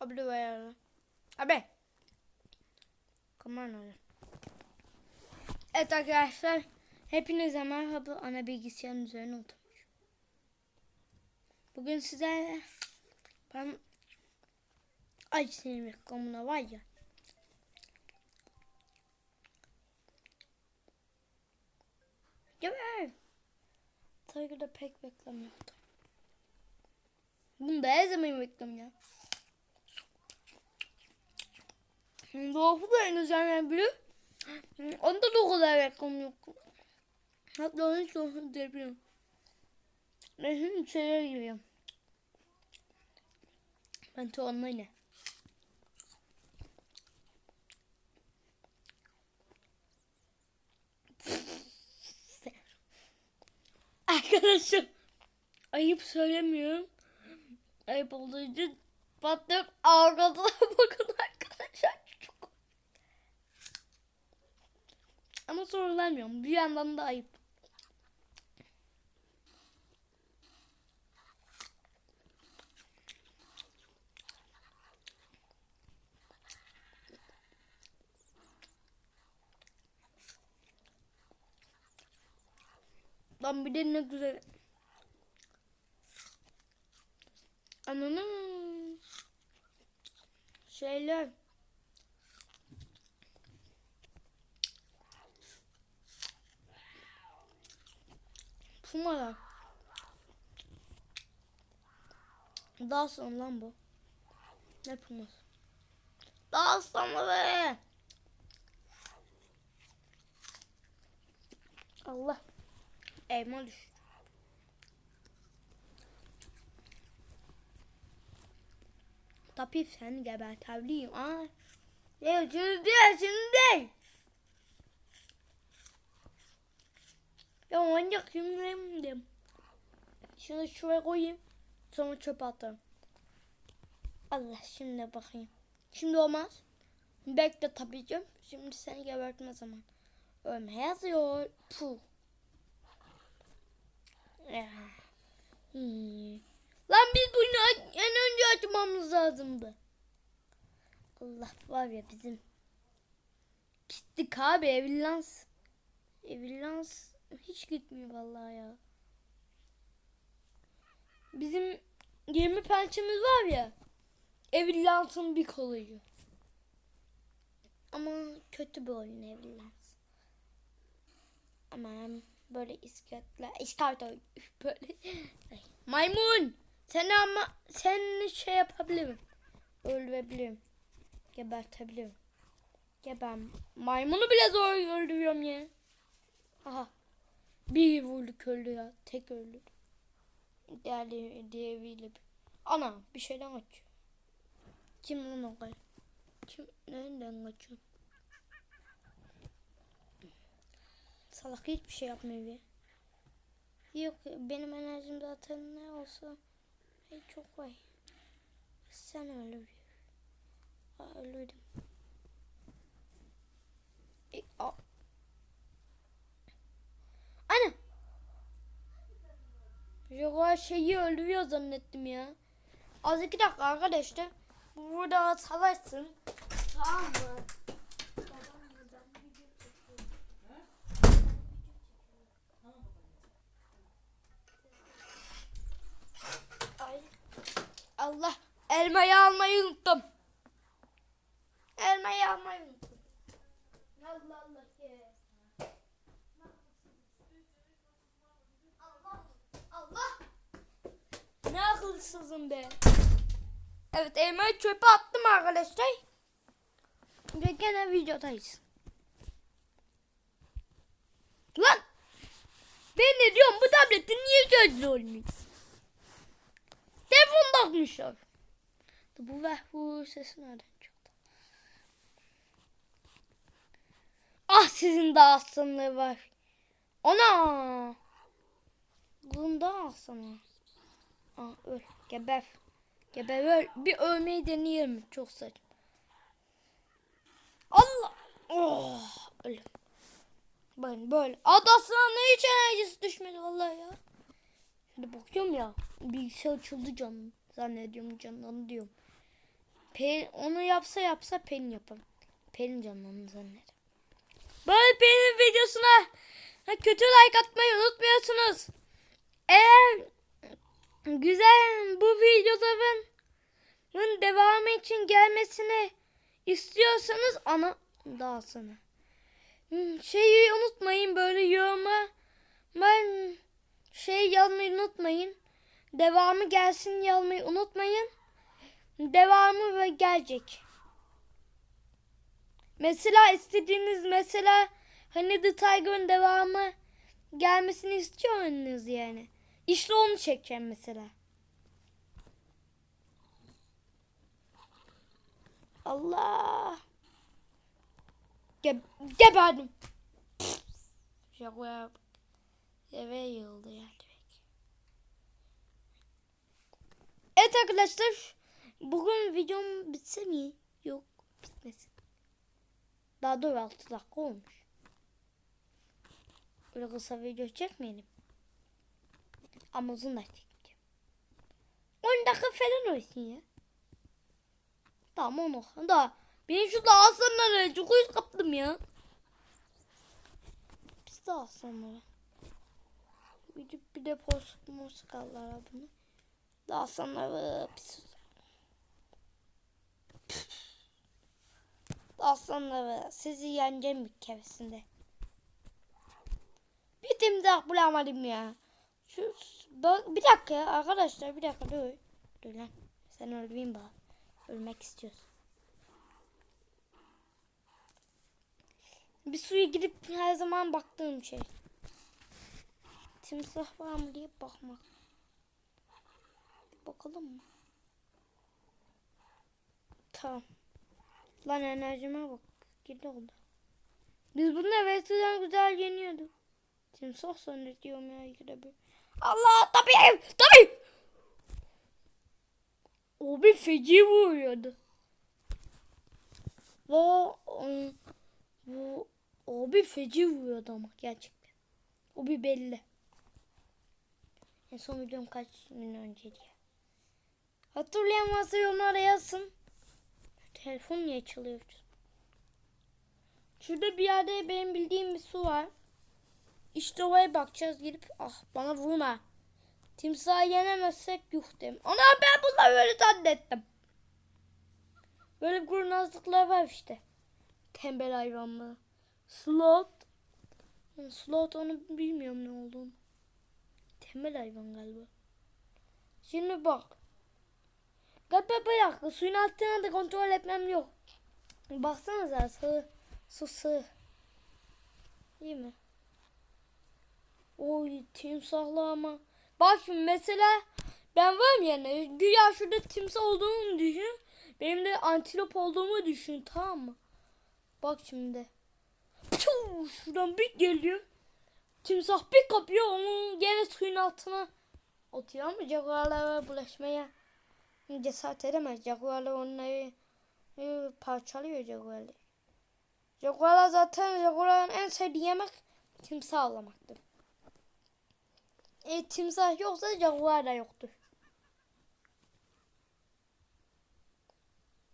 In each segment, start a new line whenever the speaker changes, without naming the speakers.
Ver. Abi. Come on abi. Evet arkadaşlar. Hepinize merhaba. Ana bilgisayarın üzerine oturmuş. Bugün size ben Ay senin reklamına var ya. Evet. Tabii ki de pek reklam yoktu. Bunda her zaman reklam ya. Doğru da en üzerine bile. Onda da o kadar reklam yok. Hatta onu hiç doğru diyebilirim. Ben şimdi şeyler giriyorum. Ben de onunla Arkadaşım ayıp söylemiyorum. Ayıp olduğu için patlıyorum ağrıda bakın arkadaşlar. Çok... Ama sorulamıyorum. Bir yandan da ayıp. Lan bir de ne güzel. Ananı. Şeyler. Pumalar. Daha son lan bu. Ne puması? Daha sonra be. Allah. Elma düştü. Tabii sen gebertebileyim. Aa. Ya şimdi şimdi Ya manyak şimdi Şunu şuraya koyayım. Sonra çöpe atarım. Allah şimdi bakayım. Şimdi olmaz. Bekle tabii canım. Şimdi seni gebertme zaman. Ölme yazıyor. Puh. Hmm. Lan biz bunu en önce açmamız lazımdı. Allah var ya bizim. Gittik abi evlans. Evlans hiç gitmiyor vallahi ya. Bizim 20 pençemiz var ya. Evlansın bir koluyu. Ama kötü bir oyun evlans. Aman böyle iskeletler, iskelet böyle. Ay, Maymun! Seni ama seni şey yapabilirim. Öldürebilirim. Gebertebilirim. Geber. Maymunu bile zor öldürüyorum ya. Aha. Bir vurduk öldü ya. Tek öldü. Diğerleri diğeriyle. Ana bir şeyden kaçıyor. Kim lan o kadar? Kim nereden kaçıyor? Salak hiçbir şey yapmıyor ya. Yok benim enerjim zaten ne olsa hey, çok var. Sen öyle bir. Ölüydüm. E, a. Ana. Yok şeyi öldürüyor zannettim ya. Az iki dakika arkadaşlar. Burada savaşsın. Tamam mı? Allah elmayı almayı unuttum. Elmayı almayı unuttum. Allah Allah ye. Allah Allah. Ne akılsızım be. Evet elmayı çöpe attım arkadaşlar. Ve gene videodayız. Lan! Ben ne diyorum bu tabletin niye gözlü olmuyor? Telefon takmışlar. Bu ve bu sesi nereden çıktı? Ah sizin de aslanlığı var. Ana! Bunda aslanı. Ah öl. Geber. Geber öl. Bir ölmeyi deneyelim. Çok saçma. Allah! Oh! Öldüm. Ben böyle. Adasına hiç enerjisi düşmedi vallahi ya. Şimdi bakıyorum ya. Bilgisayar açıldı canım. Zannediyorum canlandı diyorum. Pelin, onu yapsa yapsa Pelin yapar. Pelin canını zanneder. Böyle Pelin videosuna kötü like atmayı unutmuyorsunuz. Eğer güzel bu videoların devamı için gelmesini istiyorsanız ana daha sana. Hmm, Şeyi unutmayın böyle yoruma ben şey yazmayı unutmayın. Devamı gelsin yazmayı unutmayın. Devamı ve gelecek. Mesela istediğiniz mesela hani The Tiger'ın devamı gelmesini istiyor musunuz yani? İşte onu çekeceğim mesela. Allah. Ge geberdim. Jaguar eve yığıldı ya direkt. Evet arkadaşlar. Bugün videom bitse mi? Yok bitmesin. Daha doğru 6 dakika olmuş. Böyle kısa video çekmeyelim. Ama uzun da çekeceğim. 10 dakika falan olsun ya. Tamam onu. Da ben şu da aslanları çok uyuz kaptım ya. Biz de. Bir de, bir de post musikallar bunu. Da aslanları pis. Aslanları sizi yeneceğim bir keresinde. Bir timsah bulamadım ya. Şu bak bir dakika ya arkadaşlar bir dakika dur. Dur lan. Sen öldüreyim bak. Ölmek istiyorsun. Bir suya gidip her zaman baktığım şey. Timsah var mı diye bakmak. Bir bakalım mı? Tamam. Lan enerjime bak. Gidi oldu. Biz bunu evvelsinden güzel yeniyorduk. Timsah zannediyorum ya ikide bir. Allah tabii tabii. O bir feci vuruyordu. Ve e, bu o bir feci vuruyordu ama gerçekten. O bir belli. En son videom kaç gün önceydi ya. Hatırlayan varsa yorumlara yazsın. Telefon niye çalıyor? Şurada bir yerde benim bildiğim bir su var. İşte oraya bakacağız gidip ah bana vurma. Timsahı yenemezsek yuh dem. Ana ben bunları böyle zannettim. Böyle kurnazlıklar var işte. Tembel hayvanlı. Slot. Slot onu bilmiyorum ne olduğunu. Tembel hayvan galiba. Şimdi bak. Galiba bir suyun altına da kontrol etmem yok. Baksanıza sığ. Su sığ. İyi mi? Oy timsahlı ama. Bak şimdi mesela ben varım yani güya şurada timsah olduğumu düşün. Benim de antilop olduğumu düşün tamam mı? Bak şimdi. Puh, şuradan bir geliyor. Timsah bir kapıyor onu gene suyun altına atıyor ama jaguarlara bulaşmaya cesaret edemez. Jaguarlar onları e, parçalıyor jaguarlar. Jaguarlar zaten jaguarların en sevdiği yemek timsah avlamaktır. E, timsah yoksa jaguar da yoktur.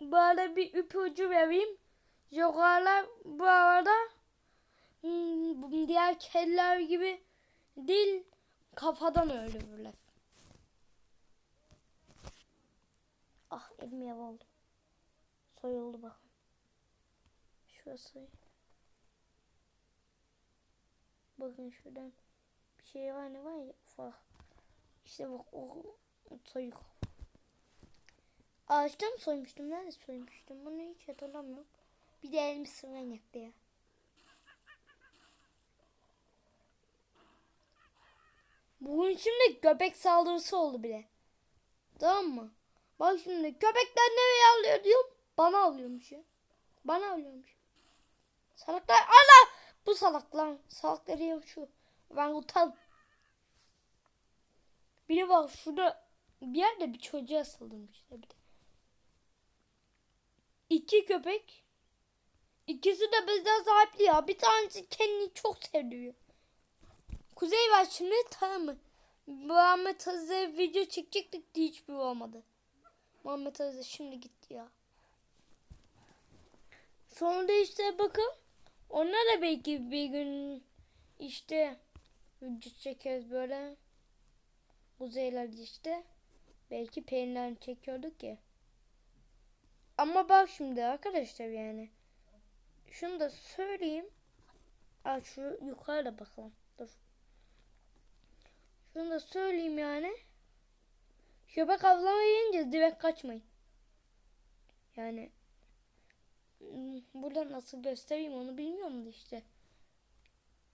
Böyle bir ipucu vereyim. Jaguarlar bu arada hmm, diğer kediler gibi değil kafadan öldürürler. Ah elim yava oldu. Soyuldu bakın. Şurası. Bakın şuradan bir şey var ne var ya ufak. İşte bak o, soyuk. Ağaçta mı soymuştum? Nerede soymuştum? Bunu hiç hatırlamıyorum. Bir de elimi sıvıran yaktı ya. Bugün şimdi köpek saldırısı oldu bile. Tamam mı? Bak şimdi köpekler nereye alıyor diyorum. Bana alıyormuş ya. Bana alıyormuş. Salaklar ana bu salaklar. Salakları yok şu. Ben utan. Biri bak şurada bir yerde bir çocuğa saldırmışlar bir de. İki köpek. İkisi de bizden sahipli ya. Bir tanesi kendini çok seviyor. Kuzey var şimdi tamam mı? Muhammed Azize video çekecektik de hiçbir olmadı. Muhammed Azize şimdi gitti ya. Sonra işte bakın onlar da belki bir gün işte vücut çekeriz böyle. Uzaylar işte. Belki peynirlerini çekiyorduk ya. Ama bak şimdi arkadaşlar yani. Şunu da söyleyeyim. Aa, şu yukarıda bakalım. Dur. Şunu da söyleyeyim yani. Köpek avlamaya ineceğiz. Direkt kaçmayın. Yani hmm, burada nasıl göstereyim onu bilmiyorum da işte.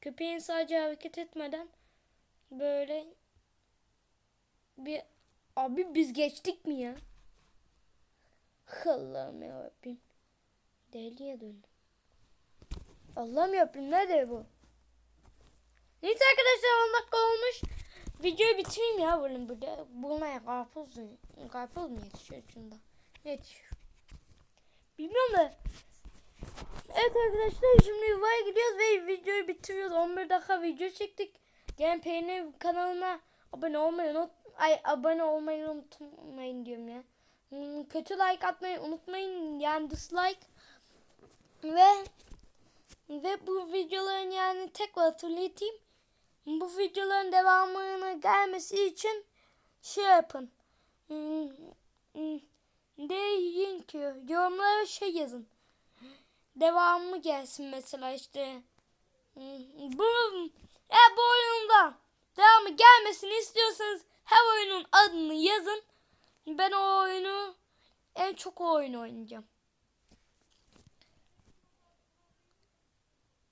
Köpeğin sadece hareket etmeden böyle bir abi biz geçtik mi ya? Allah'ım yarabbim. Deliye döndüm. Allah'ım yarabbim nedir bu? Neyse arkadaşlar 10 dakika olmuş. Videoyu bitireyim ya bunun burada. Bulmaya karpuz, karpuz mu yetişiyor şunda? Yetişiyor? Bilmiyorum da. Evet arkadaşlar şimdi yuvaya gidiyoruz ve videoyu bitiriyoruz. 11 dakika video çektik. Gelen Peynir kanalına abone olmayı unut ay abone olmayı unutmayın diyorum ya. Hmm, Kötü like atmayı unutmayın. Yani dislike ve ve bu videoların yani tekrar hatırlatayım. Bu videoların devamını gelmesi için şey yapın. Hmm, hmm, Deyin ki yorumlara şey yazın. Devamı gelsin mesela işte. Bu eğer bu oyunda devamı gelmesini istiyorsanız her oyunun adını yazın. Ben o oyunu en çok o oyunu oynayacağım.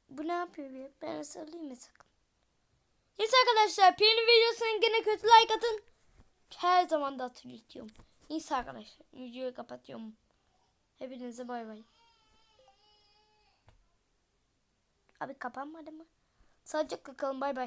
Bu ne yapıyor bir? Ben sarılayım mı sakın? Neyse arkadaşlar Pirin'in videosuna gene kötü like atın. Her zaman da hatırlatıyorum. Neyse arkadaşlar videoyu kapatıyorum. Hepinize bay bay. Abi kapanmadı mı? Sadece kalın bay bay.